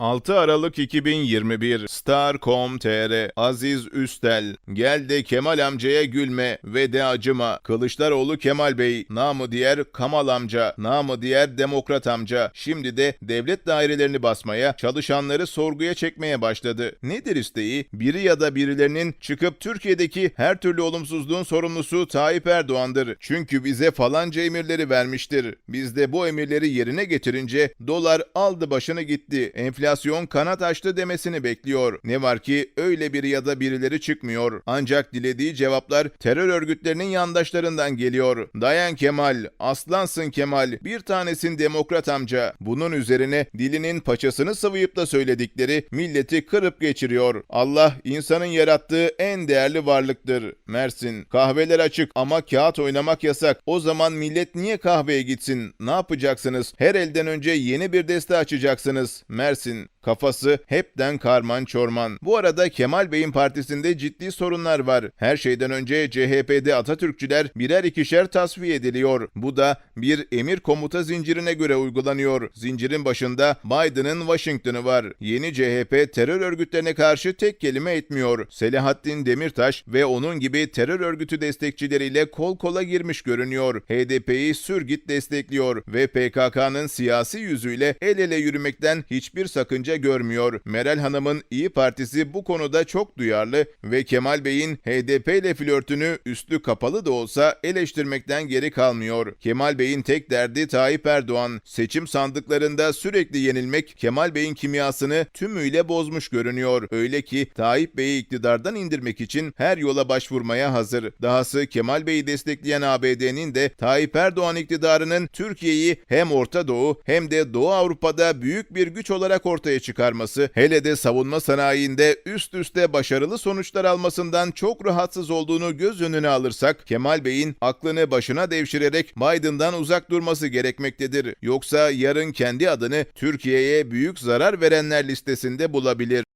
6 Aralık 2021 Star.com.tr Aziz Üstel Gel de Kemal amcaya gülme ve de acıma. Kılıçdaroğlu Kemal Bey Namı diğer Kamal amca Namı diğer Demokrat amca. Şimdi de devlet dairelerini basmaya Çalışanları sorguya çekmeye başladı. Nedir isteği? Biri ya da birilerinin çıkıp Türkiye'deki her türlü olumsuzluğun sorumlusu Tayyip Erdoğan'dır. Çünkü bize falanca emirleri vermiştir. Biz de bu emirleri yerine getirince dolar aldı başını gitti. Enflasyon kanat açtı demesini bekliyor. Ne var ki öyle biri ya da birileri çıkmıyor. Ancak dilediği cevaplar terör örgütlerinin yandaşlarından geliyor. Dayan Kemal, aslansın Kemal, bir tanesin demokrat amca. Bunun üzerine dilinin paçasını sıvayıp da söyledikleri milleti kırıp geçiriyor. Allah insanın yarattığı en değerli varlıktır. Mersin, kahveler açık ama kağıt oynamak yasak. O zaman millet niye kahveye gitsin? Ne yapacaksınız? Her elden önce yeni bir deste açacaksınız. Mersin, and Kafası hepten karman çorman. Bu arada Kemal Bey'in partisinde ciddi sorunlar var. Her şeyden önce CHP'de Atatürkçüler birer ikişer tasfiye ediliyor. Bu da bir emir komuta zincirine göre uygulanıyor. Zincirin başında Biden'ın Washington'ı var. Yeni CHP terör örgütlerine karşı tek kelime etmiyor. Selahattin Demirtaş ve onun gibi terör örgütü destekçileriyle kol kola girmiş görünüyor. HDP'yi sürgit destekliyor ve PKK'nın siyasi yüzüyle el ele yürümekten hiçbir sakınca görmüyor. Meral Hanım'ın İyi Partisi bu konuda çok duyarlı ve Kemal Bey'in HDP ile flörtünü üstü kapalı da olsa eleştirmekten geri kalmıyor. Kemal Bey'in tek derdi Tayyip Erdoğan. Seçim sandıklarında sürekli yenilmek Kemal Bey'in kimyasını tümüyle bozmuş görünüyor. Öyle ki Tayyip Bey'i iktidardan indirmek için her yola başvurmaya hazır. Dahası Kemal Bey'i destekleyen ABD'nin de Tayyip Erdoğan iktidarının Türkiye'yi hem Orta Doğu hem de Doğu Avrupa'da büyük bir güç olarak ortaya çıkarması, hele de savunma sanayinde üst üste başarılı sonuçlar almasından çok rahatsız olduğunu göz önüne alırsak, Kemal Bey'in aklını başına devşirerek Biden'dan uzak durması gerekmektedir. Yoksa yarın kendi adını Türkiye'ye büyük zarar verenler listesinde bulabilir.